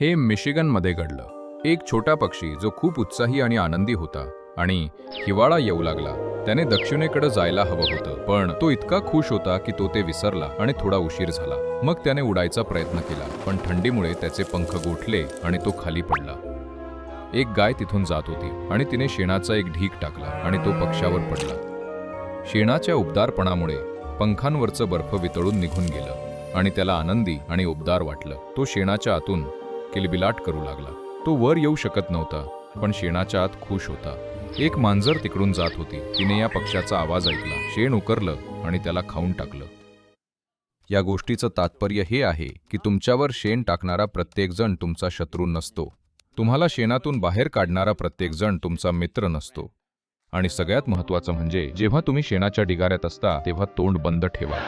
हे मिशिगनमध्ये घडलं. एक छोटा पक्षी जो खूप उत्साही आणि आनंदी होता आणि हिवाळा येऊ लागला. त्याने दक्षिणेकडे जायला हवं होतं पण तो इतका खुश होता की तो ते विसरला आणि थोडा उशीर झाला. मग त्याने उडायचा प्रयत्न केला पण थंडीमुळे त्याचे पंख गोठले आणि तो खाली पडला. एक गाय तिथून जात होती आणि तिने शेणाचा एक ढीक टाकला आणि तो पक्षावर पडला. शेणाच्या उबदारपणामुळे पंखांवरचं बर्फ वितळून निघून गेलं आणि त्याला आनंदी आणि उबदार वाटलं. तो शेणाच्या आतून किलबिलाट करू लागला. तो वर येऊ शकत नव्हता पण शेणाच्या आत खुश होता. एक मांजर तिकडून जात होती. तिने या पक्षाचा आवाज ऐकला. शेण उकरलं आणि त्याला खाऊन टाकलं. या गोष्टीचं तात्पर्य हे आहे की तुमच्यावर शेण टाकणारा प्रत्येकजण तुमचा शत्रू नसतो. तुम्हाला शेणातून बाहेर काढणारा प्रत्येकजण तुमचा मित्र नसतो. आणि सगळ्यात महत्त्वाचं म्हणजे जेव्हा तुम्ही शेणाच्या ढिगाऱ्यात असता तेव्हा तोंड बंद ठेवा.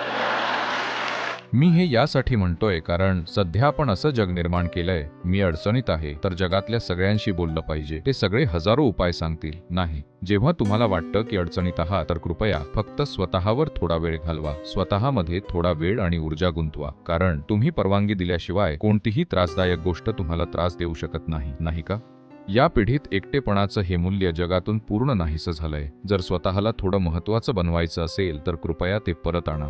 मी हे यासाठी म्हणतोय कारण सध्या आपण असं जग निर्माण केलंय मी अडचणीत आहे तर जगातल्या सगळ्यांशी बोललं पाहिजे. ते सगळे हजारो उपाय सांगतील. नाही. जेव्हा तुम्हाला वाटतं की अडचणीत आहात तर कृपया फक्त स्वतःवर थोडा वेळ घालवा. स्वतःमध्ये थोडा वेळ आणि ऊर्जा गुंतवा. कारण तुम्ही परवानगी दिल्याशिवाय कोणतीही त्रासदायक गोष्ट तुम्हाला त्रास देऊ शकत नाही. नाही का? या पिढीत एकटेपणाचं हे मूल्य जगातून पूर्ण नाहीसं झालंय. जर स्वतःला थोडं महत्वाचं बनवायचं असेल तर कृपया ते परत आणा.